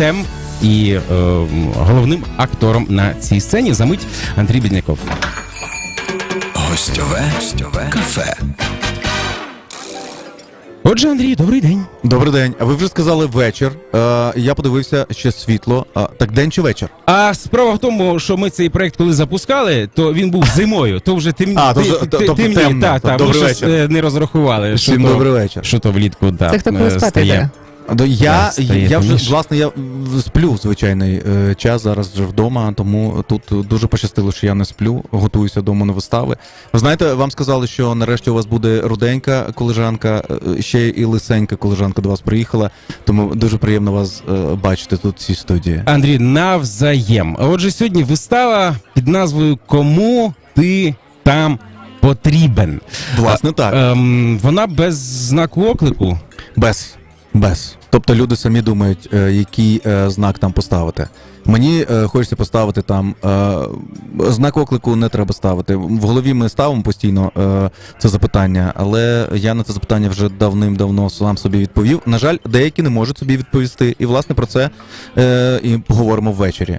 гостем і е, головним актором на цій сцені. Замить Андрій Бідняков. Гостьове, гостьове кафе. Отже, Андрій, добрий день. Добрий день. А ви вже сказали вечір. Е, я подивився ще світло. А, так день чи вечір? А справа в тому, що ми цей проект коли запускали, то він був зимою, то вже тим, А, то вже- ти- то- ти- тобто темно. та, та, ми щось вечір. е, не розрахували. що Всім то- добрий вечір. Що то влітку, да, Це хто коли е, спати стає. йде? Я, я вже власне я сплю в звичайний е, час зараз вже вдома, тому тут дуже пощастило, що я не сплю, готуюся до моновистави. Ви знаєте, вам сказали, що нарешті у вас буде руденька колежанка, е, ще і лисенька колежанка до вас приїхала. Тому дуже приємно вас е, бачити тут в цій студії. Андрій, навзаєм. Отже, сьогодні вистава під назвою Кому ти там потрібен? Власне, так. Ем, вона без знаку оклику. Без. Без. Тобто люди самі думають, е, який е, знак там поставити. Мені е, хочеться поставити там знак оклику не треба ставити. В голові ми ставимо постійно це запитання, але я на це запитання вже давним-давно сам собі відповів. На жаль, деякі не можуть собі відповісти. І власне про це і поговоримо ввечері.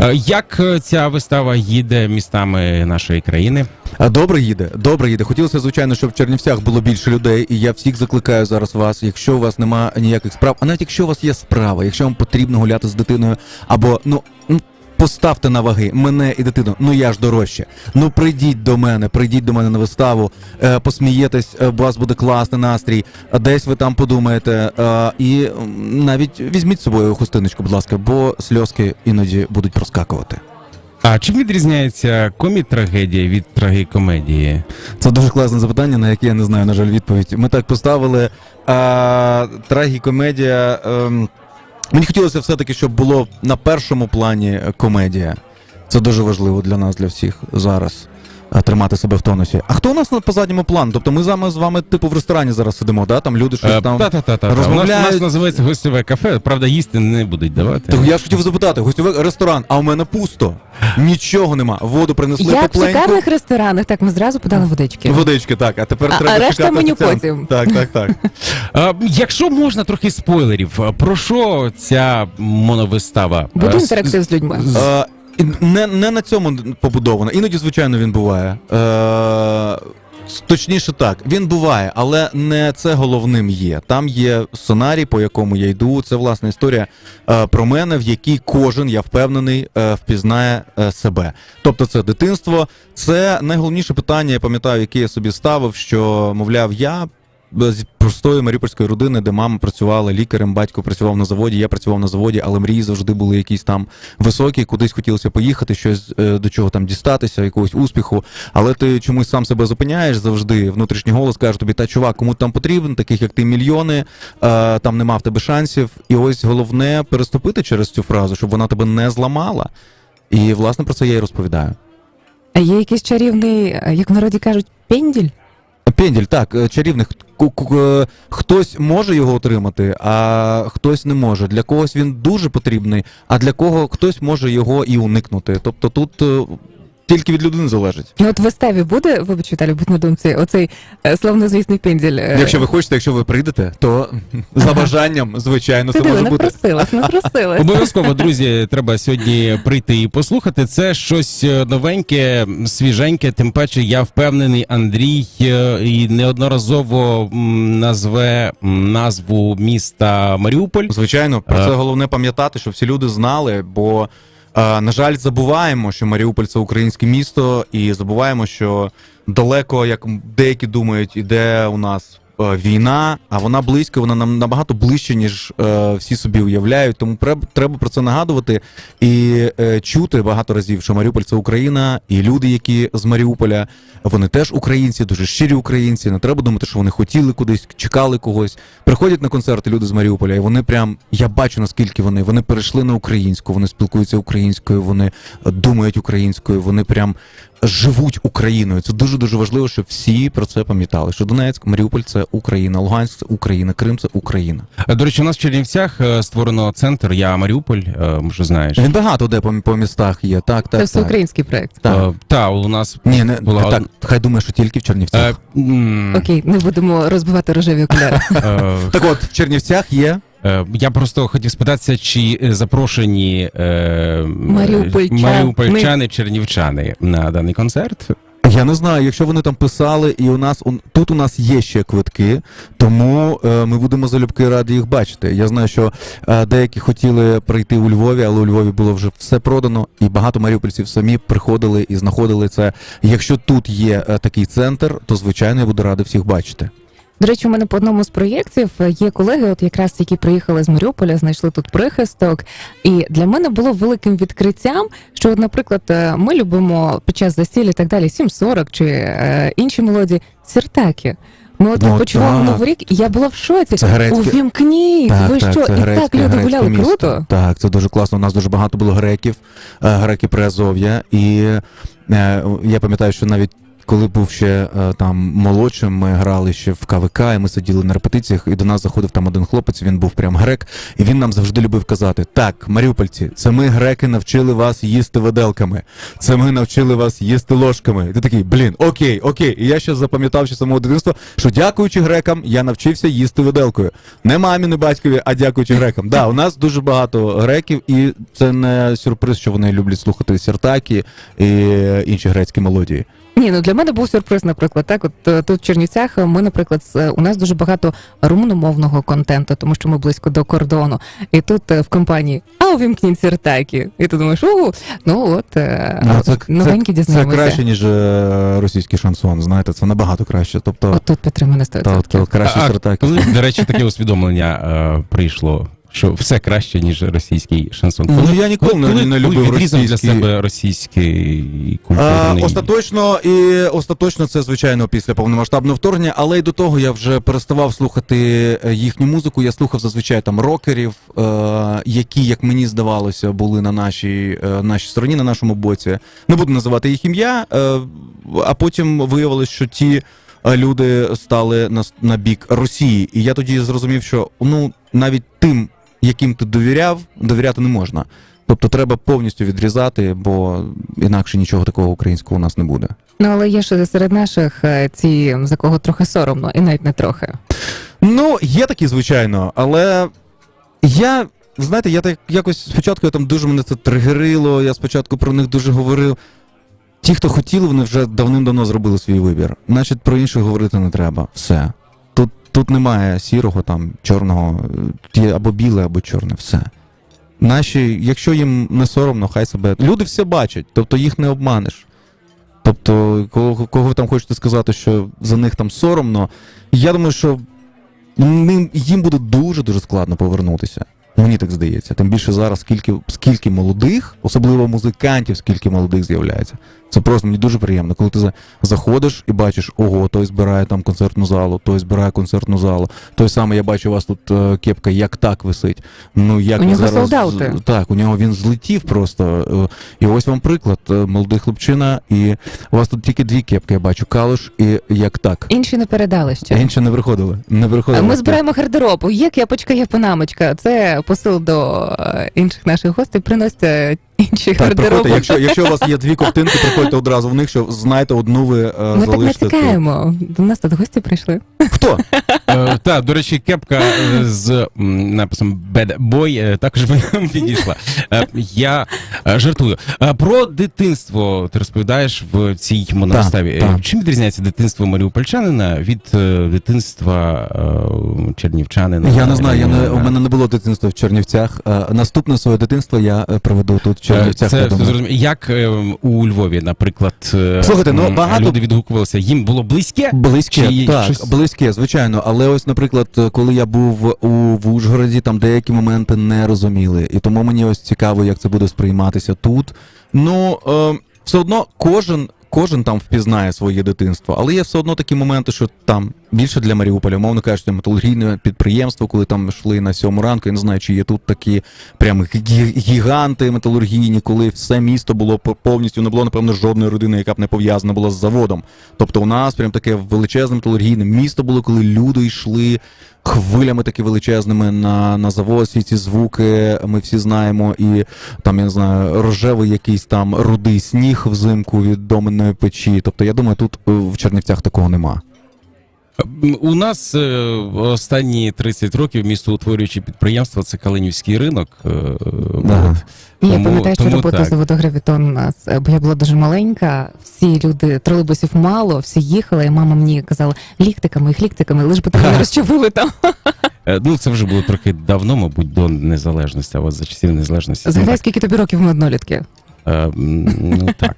Е, Як е, ця вистава їде містами нашої країни? Добре їде, добре їде. Хотілося, звичайно, щоб в Чернівцях було більше людей, і я всіх закликаю зараз вас. Якщо у вас немає ніяких справ, а навіть якщо у вас є справа, якщо вам потрібно гуляти з дитиною, або ну. Поставте на ваги мене і дитину. Ну я ж дорожче. Ну прийдіть до мене, прийдіть до мене на виставу, е, посмієтесь, е, у вас буде класний настрій. Десь ви там подумаєте. Е, і навіть візьміть з собою хустиночку, будь ласка, бо сльозки іноді будуть проскакувати. А чим відрізняється комі-трагедія від трагікомедії? Це дуже класне запитання, на яке я не знаю, на жаль, відповідь. Ми так поставили. А, трагікомедія. ем, мені хотілося все-таки, щоб було на першому плані е, комедія. Це дуже важливо для нас, для всіх зараз. Е, Тримати себе в тонусі. А хто у нас на по задньому плану? Тобто ми з вами з вами, типу, в ресторані зараз сидимо, да? Там люди щось Е, там. Та-та-та. У нас, у розмовляють. нас називається гостєве кафе, правда, їсти не будуть давати. Так я ж хотів запитати, гостьовий ресторан, а у мене пусто. Нічого нема. Воду принесли Як в тепленьку. шикарних ресторанах, так ми зразу подали водички. Водички, так, а тепер А- треба а решта чекати меню офіціанта. потім. Так, так, так. А, якщо можна трохи спойлерів, про що ця моновистава? Буде Е, с- інтерактив з людьми. з- Е, не, не на цьому побудовано. Іноді, звичайно, він буває. Е, точніше так, він буває, але не це головним є. Там є сценарій, по якому я йду. Це власна історія е, про мене, в якій кожен, я впевнений, е, впізнає е, себе. Тобто, це дитинство. Це найголовніше питання, я пам'ятаю, яке я собі ставив, що, мовляв, я. З простої маріупольської родини, де мама працювала лікарем, батько працював на заводі, я працював на заводі, але мрії завжди були якісь там високі, кудись хотілося поїхати, щось е, до чого там дістатися, якогось успіху. Але ти чомусь сам себе зупиняєш завжди. Внутрішній голос каже тобі, та чувак, кому там потрібен, таких як ти мільйони, е, там нема в тебе шансів. І ось головне переступити через цю фразу, щоб вона тебе не зламала. І власне про це я і розповідаю. А є якийсь чарівний, е, як в народі кажуть, пенділь? Пенділь, так. Ку- ку- е, Хтось може його отримати, а хтось не може. Для когось він дуже потрібний, а для кого хтось може його і уникнути. Тобто тут е, тільки від людини залежить. Ну от в виставі буде, вибач, Віталій, будь на думці, оцей е, славнозвісний пенділь. е, Якщо ви хочете, якщо ви прийдете, то за бажанням, звичайно, Ти це диви, може бути. напросилась, напросилась. Обов'язково, друзі, треба сьогодні прийти і послухати. Це щось е, новеньке, свіженьке. Тим паче, я впевнений, Андрій е, і неодноразово м, назве м, назву міста Маріуполь. Звичайно, про це головне пам'ятати, щоб всі люди знали, бо. Е, На жаль, забуваємо, що Маріуполь це українське місто, і забуваємо, що далеко, як деякі думають, іде у нас війна, а вона близько, вона нам набагато ближче, ніж е, всі собі уявляють. Тому треба про це нагадувати і е, чути багато разів, що Маріуполь це Україна, і люди, які з Маріуполя, вони теж українці, дуже щирі українці. Не треба думати, що вони хотіли кудись, чекали когось. Приходять на концерти люди з Маріуполя, і вони прям я бачу наскільки вони. Вони перейшли на українську, вони спілкуються українською, вони е, думають українською, вони прям живуть Україною. Це дуже дуже важливо, щоб всі про це пам'ятали. Що Донецьк, Маріуполь це Україна, Луганськ це Україна, Крим це Україна. Е, До речі, у нас в Чернівцях е, створено центр Я Маріуполь, е, може знаєш. Він багато де по, по містах є. Так, так, Це так. всеукраїнський проект. так. Та у нас Ні, не була так. Хай думає, що тільки в Чернівцях. Окей, не будемо розбивати рожеві окуляри. Так от, в Чернівцях є Я просто хотів спитатися, чи е, запрошені е, Маріупольчани. маріупольчани, чернівчани на даний концерт. Я не знаю, якщо вони там писали, і у нас у- тут у нас є ще квитки, тому е, ми будемо залюбки раді їх бачити. Я знаю, що е, деякі хотіли прийти у Львові, але у Львові було вже все продано, і багато маріупольців самі приходили і знаходили це. Якщо тут є е, такий центр, то звичайно я буду радий всіх бачити. До речі, у мене по одному з проєктів е, є колеги, от якраз які приїхали з Маріуполя, знайшли тут прихисток. І для мене було великим відкриттям, що, от, наприклад, е, ми любимо під час застіль і так далі 7.40 чи е, інші мелодії сіртаки. Ми от Ну, відпочиваємо так. Новий рік, і я була в шоці. Це грецьке- Увімкніть! ви що? І так люди гуляли місто. круто. Так, це дуже класно. У нас дуже багато було греків, е, греки Приазов'я. І я пам'ятаю, що навіть коли був ще е, там молодшим, ми грали ще в КВК, і ми сиділи на репетиціях, і до нас заходив там один хлопець, він був прям грек, і він нам завжди любив казати: Так, маріупольці, це ми, греки, навчили вас їсти виделками, це ми навчили вас їсти ложками. І ти такий, блін, окей, окей. І я ще запам'ятав ще самого дитинства, що дякуючи грекам, я навчився їсти виделкою. Не мамі, не батькові, а дякуючи грекам. Да, у нас дуже багато греків, і це не сюрприз, що вони люблять слухати сіртакі і інші грецькі мелодії. Ні, ну для мене був сюрприз, наприклад. Так, от е, тут в Чернівцях ми, наприклад, е, у нас дуже багато румуномовного контенту, тому що ми близько до кордону. І тут е, в компанії а увімкніть сіртаки. І ти думаєш, у ну от е, Ну, це, новенькі це, це краще, ніж е, російський шансон. Знаєте, це набагато краще. Тобто, От тут підтримує на 100%. та, от, краще коли, до речі, таке усвідомлення е, прийшло, що все краще, ніж російський шансон. Ну, я ніколи не- коли, не любив відрізав для себе російський А, остаточно і остаточно це звичайно після повномасштабного вторгнення, але й до того я вже переставав слухати е, їхню музику. Я слухав зазвичай там рокерів, е, які, як мені здавалося, були на нашій, е, нашій стороні, на нашому боці. Не буду називати їх ім'я, е, а потім виявилось, що ті. е, Люди стали на, на бік Росії, і я тоді зрозумів, що ну навіть тим, яким ти довіряв, довіряти не можна. Тобто треба повністю відрізати, бо інакше нічого такого українського у нас не буде. Ну але є ще серед наших е, ці, за кого трохи соромно, і навіть не трохи. Ну, є такі, звичайно, але я, знаєте, я так якось спочатку я там дуже мене це тригерило, я спочатку про них дуже говорив. Ті, хто хотіли, вони вже давним-давно зробили свій вибір. Значить, про інших говорити не треба. Все. Тут, немає сірого, там, чорного, є або біле, або чорне, все. Наші, якщо їм не соромно, хай себе. Люди все бачать, тобто їх не обманеш. Тобто, кого, кого ви там хочете сказати, що за них там соромно, я думаю, що їм буде дуже-дуже складно повернутися. Мені так здається. Тим більше зараз скільки, скільки молодих, особливо музикантів, скільки молодих з'являється. Це просто мені дуже приємно, коли ти за- заходиш і бачиш, ого, той збирає там концертну залу, той збирає концертну залу. Той самий, я бачу, у вас тут е, кепка як так висить. Ну як У нього зараз солдати. так, у нього він злетів просто. Е, І ось вам приклад, е, молодий хлопчина, і у вас тут тільки дві кепки, я бачу, калуш і як так. Інші не передали ще. Інші не приходили. Не приходили. Ми збираємо гардероб. Є кепочка, є панамочка. Це посил до е, інших наших гостей. Приносьте інші Так, приходьте, якщо, якщо у вас є дві ковтинки, приходьте одразу в них, що знаєте, одну ви е, Ми так залишите. тут. натякаємо. До нас тут гості прийшли. Хто? Е, Так, до речі, кепка е, з м, написом Bad Boy е, також нам підійшла. Е, Я е, жартую. Е, Про дитинство ти розповідаєш в цій моноставі. Так. Чим відрізняється дитинство маріупольчанина від е, дитинства е, чернівчанина? Я не знаю, я не, у мене не було дитинства в Чернівцях. Е, Наступне своє дитинство я е, проведу тут Чернівцях. Це зрозуміло. Як е, у Львові, наприклад, е, Слухайте, ну, багато- люди відгукувалися, їм було близьке? Близьке, Чи так, щось- близьке, звичайно. Але ось, наприклад, коли я був у в Ужгороді, там деякі моменти не розуміли. І тому мені ось цікаво, як це буде сприйматися тут. Ну, е, все одно кожен. Кожен там впізнає своє дитинство, але є все одно такі моменти, що там більше для Маріуполя, мовно кажучи, металургійне підприємство, коли там йшли на сьому ранку. Я не знаю, чи є тут такі прям гіганти металургійні, коли все місто було повністю не було, напевно, жодної родини, яка б не пов'язана була з заводом. Тобто у нас прям таке величезне металургійне місто було, коли люди йшли хвилями такі величезними на, на завод, всі ці звуки ми всі знаємо, і там, я не знаю, рожевий якийсь там рудий сніг взимку від доменної печі. Тобто, я думаю, тут е, в Чернівцях такого нема. У нас е, останні 30 років містоутворюючі підприємства це Калинівський ринок. е, Да. от. І я пам'ятаю, що робота заводу Гравітон у нас, е, бо я була дуже маленька. Всі люди тролейбусів мало, всі їхали, і мама мені казала ліктиками, їх ліктиками, лиш би тебе не розчавили там. Е, Ну, це вже було трохи давно, мабуть, до незалежності, а от за часів незалежності. ну, Згадай, скільки тобі років ми однолітки. Е, Ну так.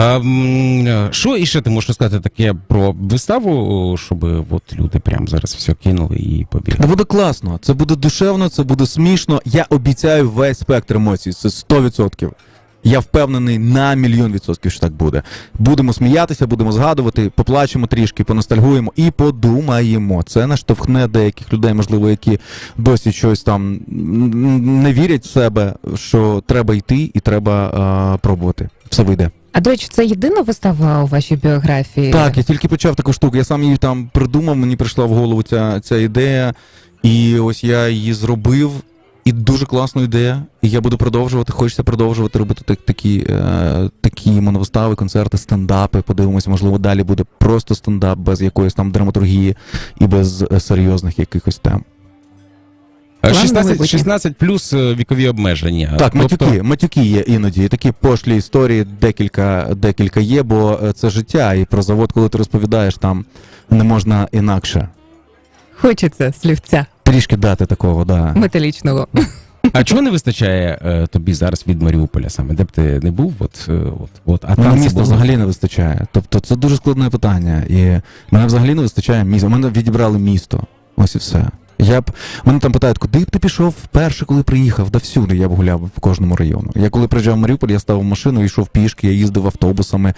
А, м, Що іще ти можеш сказати таке про виставу, щоб от люди прямо зараз все кинули і побігли? Буде класно, це буде душевно, це буде смішно. Я обіцяю весь спектр емоцій. Це 100%. Я впевнений на мільйон відсотків, що так буде. Будемо сміятися, будемо згадувати, поплачемо трішки, поностальгуємо і подумаємо. Це наштовхне деяких людей, можливо, які досі щось там не вірять в себе, що треба йти і треба е, пробувати. Все вийде. А до речі, це єдина вистава у вашій біографії? Так, я тільки почав таку штуку. Я сам її там придумав, мені прийшла в голову ця, ця ідея, і ось я її зробив. І дуже класна ідея. І я буду продовжувати. Хочеться продовжувати робити так, такі, е, такі моновистави, концерти, стендапи. Подивимося, можливо, далі буде просто стендап без якоїсь там драматургії і без е, серйозних якихось тем. Е, 16, 16 плюс е, вікові обмеження. Так, Тобто- матюки, матюки є іноді. І такі пошлі історії декілька, декілька є, бо е, це життя. І про завод, коли ти розповідаєш, там не можна інакше. Хочеться слівця Трішки дати такого, да. металічного. А чого не вистачає е, тобі зараз від Маріуполя саме? Де б ти не був? От, е, от, от, а Мене міста було. взагалі не вистачає. Тобто це дуже складне питання. І мене взагалі не вистачає міста. Мене відібрали місто. Ось і все. Я б мене там питають, куди б ти пішов вперше, коли приїхав? Да всюди я б гуляв по кожному району. Я коли приїжджав в Маріуполь, я ставив машину, йшов пішки, я їздив автобусами,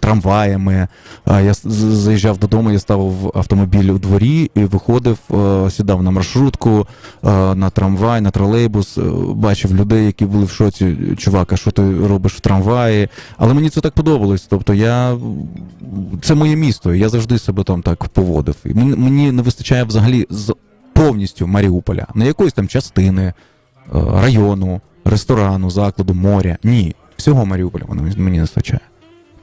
трамваями. Я заїжджав додому, я ставив автомобіль у дворі і виходив, е, сідав на маршрутку, е, на трамвай, на тролейбус, е, бачив людей, які були в шоці. Чувак, а що ти робиш в трамваї? Але мені це так подобалось. Тобто я це моє місто, я завжди себе там так поводив. Мені, не вистачає взагалі повністю Маріуполя, не якоїсь там частини, е, району, ресторану, закладу, моря. Ні. Всього Маріуполя мені, мені не вистачає.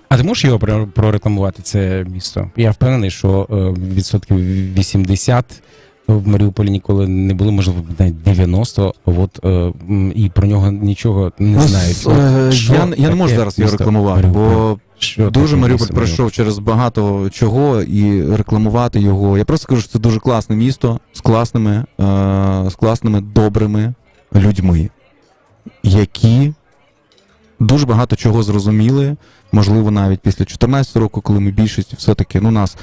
А ти можеш його прорекламувати, це місто? Я впевнений, що е, відсотків 80 в Маріуполі ніколи не було, можливо, навіть 90, от, е, і про нього нічого не Ну, знають. е, От що я, я не можу зараз його рекламувати, бо Що дуже Маріуполь місто пройшов через багато чого і рекламувати його. Я просто кажу, що це дуже класне місто з класними, е, з класними добрими людьми, які дуже багато чого зрозуміли. Можливо, навіть після 14 року, коли ми більшість все-таки ну, нас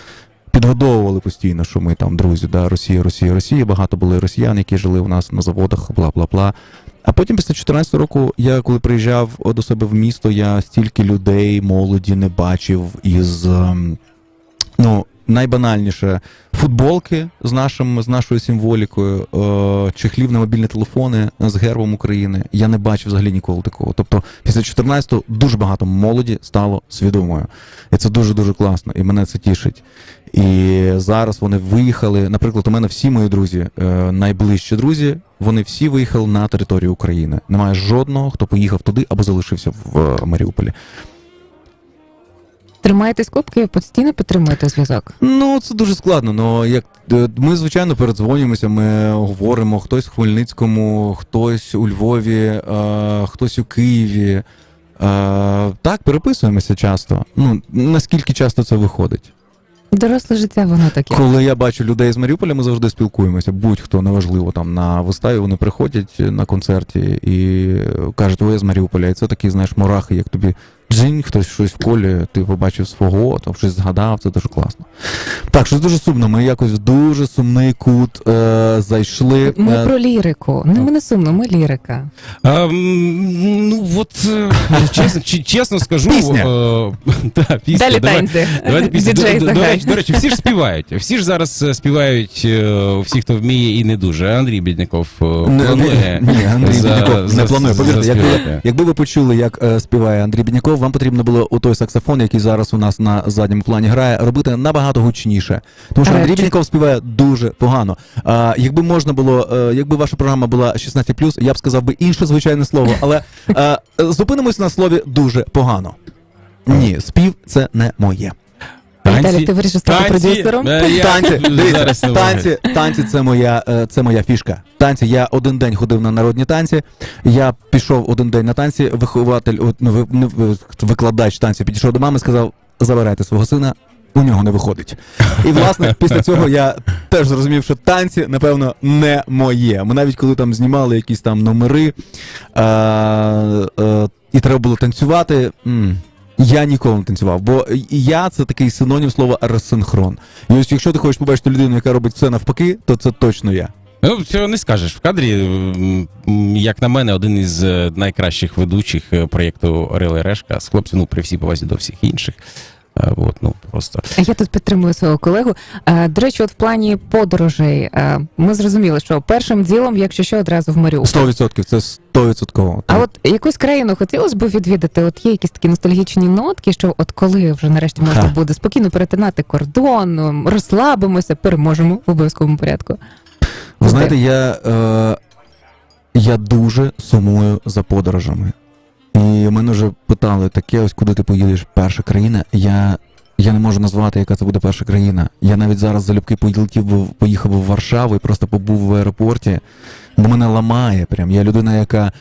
підгодовували постійно, що ми там друзі, да, Росія, Росія, Росія. Багато були росіян, які жили у нас на заводах, бла бла бла. А потім після 14 року, я коли приїжджав до себе в місто, я стільки людей, молоді не бачив із ем, ну, найбанальніше футболки з нашим з нашою символікою, е, чехлів на мобільні телефони з гербом України. Я не бачив взагалі ніколи такого. Тобто, після 14-го дуже багато молоді стало свідомою. І це дуже дуже класно, і мене це тішить. І зараз вони виїхали. Наприклад, у мене всі мої друзі, е, найближчі друзі, вони всі виїхали на територію України. Немає жодного, хто поїхав туди або залишився в е, Маріуполі. Тримаєтесь кубки і постійно підтримуєте зв'язок. Ну, це дуже складно. Ну як е, ми, звичайно, передзвонюємося, ми говоримо хтось в Хмельницькому, хтось у Львові, е, хтось у Києві. Е, так, переписуємося часто. Ну, наскільки часто це виходить? Доросле життя, воно таке. Коли я бачу людей з Маріуполя, ми завжди спілкуємося. Будь-хто неважливо там на виставі, вони приходять на концерті і кажуть, ви з Маріуполя. І це такі, знаєш, мурахи, як тобі джинь, хтось щось в колі, ти побачив свого, там щось згадав, це дуже класно. Так, щось дуже сумно. Ми якось в дуже сумний кут е, зайшли. Ми Е, про лірику. Не ми не сумно, ми лірика. А, м, ну от е, чесно, чи- чесно скажу, Пісня. е, та, пісня. Далі давай- танці. Давайте Діджей до, до, до, заграє. речі, до речі, всі ж співають. Всі ж зараз е, співають, е, всі, хто вміє і не дуже. Андрій Бідняков е, Не- планує. Ні, Андрій за- Бідняков не за- планує. Повірте, якби, заспівати. якби ви почули, як е, співає Андрій Бідняков, вам потрібно було у той саксофон, який зараз у нас на задньому плані грає, робити набагато гучніше. Тому що Андрій чи- співає дуже погано. А, якби можна було, е, якби ваша програма була 16+, я б сказав би інше звичайне слово, але а, зупинимось на слові дуже погано. Ні, спів це не моє. Віталій, ти вирішив стати продюсером? Е, я Танці, дивіться, танці, танці це моя, е, це моя фішка. Танці. Я один день ходив на народні танці. Я пішов один день на танці. Вихователь, ну, ви- викладач танців підійшов до мами і сказав: забирайте свого сина. У нього не виходить. І власне після цього я теж зрозумів, що танці, напевно, не моє. Ми навіть коли там знімали якісь там номери е- е- і треба було танцювати. м, я ніколи не танцював, бо я це такий синонім слова розсинхрон. І ось якщо ти хочеш побачити людину, яка робить все навпаки, то це точно я. Ну, цього не скажеш. В кадрі, як на мене, один із е, найкращих ведучих е, проєкту Орел Решка з хлопців, ну, при всій повазі до всіх інших. Е, От, ну, просто. Я тут підтримую свого колегу. Е, До речі, от в плані подорожей е, ми зрозуміли, що першим ділом, якщо що, одразу в Маріуполь. 100% це 100%. А от якусь країну хотілося б відвідати? От є якісь такі ностальгічні нотки, що от коли вже нарешті можна Ха. буде спокійно перетинати кордон, розслабимося, переможемо в обов'язковому порядку. Ви знаєте, я, е, я дуже сумую за подорожами. І мене вже питали, таке ось куди ти поїдеш перша країна. Я, я не можу назвати, яка це буде перша країна. Я навіть зараз залюбки полетів, поїхав в Варшаву і просто побув в аеропорті, бо мене ламає. Прям. Я людина, яка.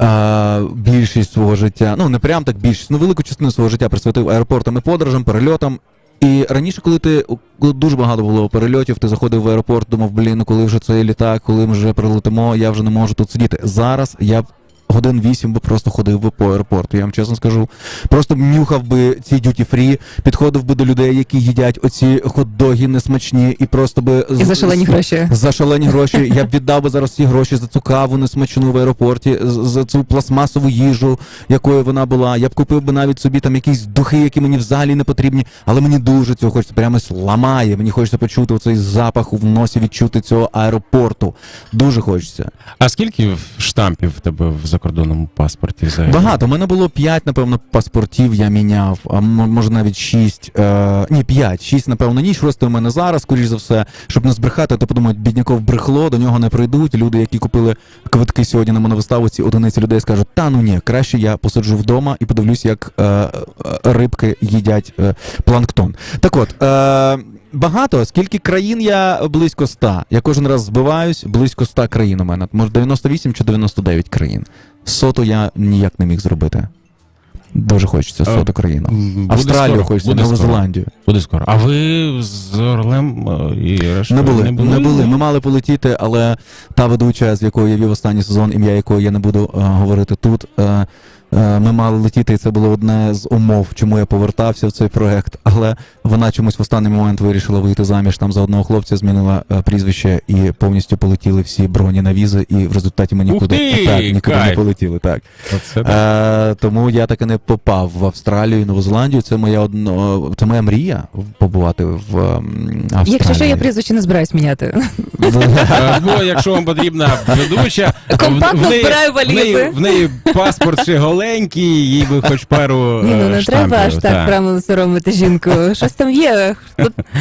е, більшість свого життя, ну не прям так більшість, ну велику частину свого життя присвятив аеропортам і подорожам, перельотам. І раніше, коли ти коли дуже багато було перельотів, ти заходив в аеропорт, думав, блін, ну коли вже цей літак, коли ми вже прилетимо, я вже не можу тут сидіти. Зараз я годин вісім би просто ходив би по аеропорту. Я вам чесно скажу. Просто нюхав би ці дюті фрі, підходив би до людей, які їдять оці хот-доги несмачні, і просто би І за шалені гроші. за шалені гроші. Я б віддав би зараз ці гроші за цю каву несмачну в аеропорті, за цю пластмасову їжу, якою вона була. Я б купив би навіть собі там якісь духи, які мені взагалі не потрібні, але мені дуже цього хочеться. Прямо ламає. Мені хочеться почути цей запах в носі, відчути цього аеропорту. Дуже хочеться. А скільки штампів в тебе в закордонному паспорті взагалі? Багато. У мене було 5, напевно, паспортів я міняв, а може навіть 6. Е, ні, 5. 6, напевно, ніч. Просто у мене зараз, скоріш за все, щоб не збрехати, то подумають, бідняков брехло, до нього не прийдуть. Люди, які купили квитки сьогодні на моновиставу, ці одиниці людей скажуть, та ну ні, краще я посиджу вдома і подивлюсь, як е, е, рибки їдять е, планктон. Так от. Е, Багато, скільки країн я близько 100. Я кожен раз збиваюсь, близько 100 країн у мене. Може 98 чи 99 країн. Соту я ніяк не міг зробити. Дуже хочеться соту країну. Австралію скоро, хочеться, Нову скоро. Зеландію. Буде скоро. А ви з Орлем е, і Решкою Не були, не були. Ми мали полетіти, але та ведуча, з якою я вів останній сезон, ім'я якої я не буду е, говорити тут. Е, ми мали летіти, і це було одне з умов, чому я повертався в цей проект. Але вона чомусь в останній момент вирішила вийти заміж там за одного хлопця, змінила е, прізвище і повністю полетіли всі броні на візи, і в результаті ми Ух нікуди, ти, так, нікуди не полетіли. Так. Оце да. Е, тому я так і не попав в Австралію і Нову Зеландію. Це моя одно, це моя мрія побувати в Австралії. Якщо що, я прізвище не збираюсь міняти. Або якщо вам потрібна ведуча, Компактно в неї- збираю валізи. в неї паспорт ще голенький, їй би хоч пару Ні, ну е, не штампів, треба аж так прямо соромити жінку. Щось там є.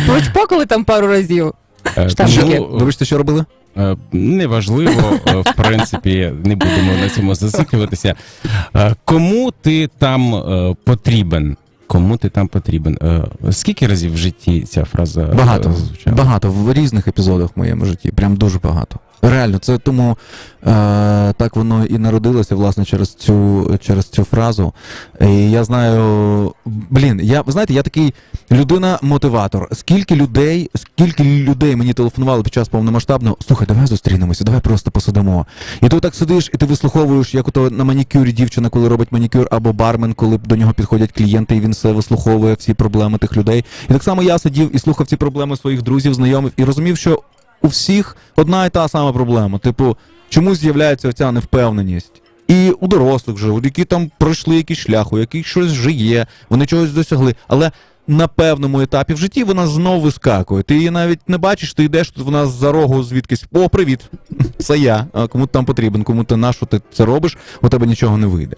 Почпокали там пару разів. Е, Штампики. Вибачте, що робили? е, Неважливо, в принципі, не будемо на цьому зациклюватися. Кому ти там потрібен? Кому ти там потрібен? Скільки разів в житті ця фраза Багато. звучала? Багато в різних епізодах в моєму житті. Прям дуже багато. Реально, це тому е, так воно і народилося, власне, через цю, через цю фразу. І я знаю, блін, я знаєте, я такий людина-мотиватор. Скільки людей, скільки людей мені телефонували під час повномасштабного, слухай, давай зустрінемося, давай просто посидимо. І ти так сидиш, і ти вислуховуєш, як ото на манікюрі дівчина, коли робить манікюр, або бармен, коли до нього підходять клієнти, і він все вислуховує, всі проблеми тих людей. І так само я сидів і слухав ці проблеми своїх друзів, знайомих, і розумів, що у всіх одна і та сама проблема. Типу, чому з'являється оця невпевненість? І у дорослих вже, які там пройшли якийсь шлях, у яких щось вже є, вони чогось досягли. Але на певному етапі в житті вона знову вискакує. Ти її навіть не бачиш, ти йдеш, тут вона з-за рогу звідкись. О, привіт! Це я. А кому ти там потрібен, кому ти на що ти це робиш, у тебе нічого не вийде.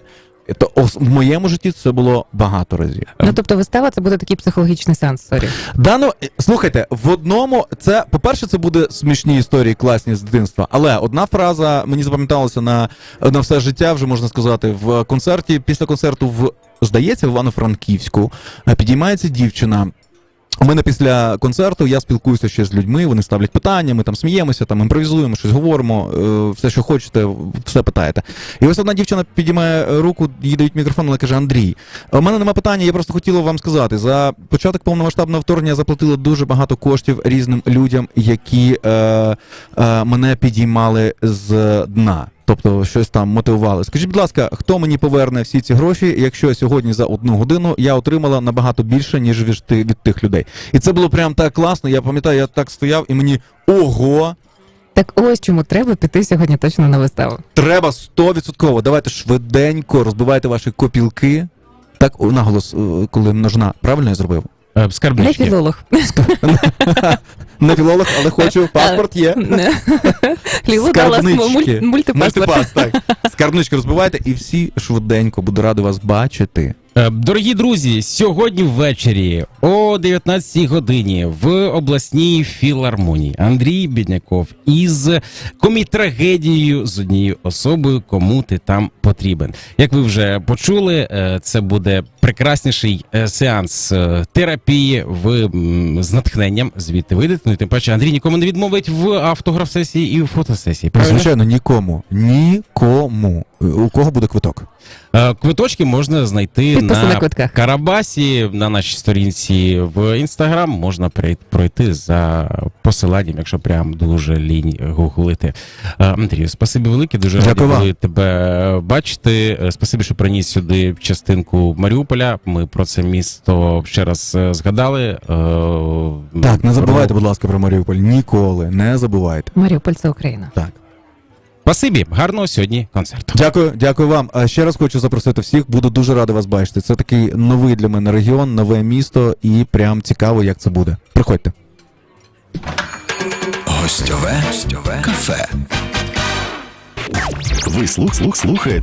То в моєму житті це було багато разів. Ну тобто вистава це буде такий психологічний сеанс. Сорі. Да, ну, е, слухайте, в одному це, по-перше, це буде смішні історії, класні з дитинства. Але одна фраза мені запам'яталася на, на все життя, вже можна сказати, в концерті, після концерту в, здається, в Івано-Франківську е, підіймається дівчина. У мене після концерту я спілкуюся ще з людьми, вони ставлять питання, ми там сміємося, там імпровізуємо, щось говоримо, е, все, що хочете, все питаєте. І ось одна дівчина підіймає руку, їй дають мікрофон, вона каже: Андрій, у мене нема питання, я просто хотіла вам сказати. За початок повномасштабного вторгнення заплатила дуже багато коштів різним людям, які е, е, мене підіймали з дна. Тобто щось там мотивували. Скажіть, будь ласка, хто мені поверне всі ці гроші, якщо сьогодні за одну годину я отримала набагато більше, ніж від, від тих людей? І це було прям так класно. Я пам'ятаю, я так стояв, і мені ого, Так ось чому треба піти сьогодні точно на виставу. треба 100%. Давайте швиденько розбивайте ваші копілки. Так, наголос, е, коли множна. Правильно я зробив? Е, Не філолог. Не філолог, але хочу. Паспорт є. Лілу дала Скарбнички. мультипаспорт. Мультипас, так. Скарбнички розбивайте і всі швиденько. Буду радий вас бачити. Е, Дорогі друзі, сьогодні ввечері о 19 годині в обласній філармонії Андрій Бідняков із комітрагедією з однією особою, кому ти там потрібен. Як ви вже почули, е, це буде прекрасніший е, сеанс е, терапії в з натхненням. Звідти вийдете. Ну і тим паче Андрій нікому не відмовить в автограф сесії і в фотосесії. Правильно? Звичайно, нікому. Нікому. У кого буде квиток? Е, Квиточки можна знайти Підписи на на. Карабасі на нашій сторінці в інстаграм. Можна пройти за посиланням, якщо прям дуже лінь гуглити. Андрію, спасибі велике. Дуже раді вам. тебе бачити. Спасибі, що приніс сюди частинку Маріуполя. Ми про це місто ще раз е, згадали. Е, Так, не забувайте, будь ласка, про Маріуполь. Ніколи не забувайте. Маріуполь це Україна. Так. Спасибі, гарного сьогодні концерту. Дякую, дякую вам. А ще раз хочу запросити всіх. Буду дуже радий вас бачити. Це такий новий для мене регіон, нове місто, і прям цікаво, як це буде. Приходьте. Гостьове, гостьове кафе. Ви слух, слух, слухаєте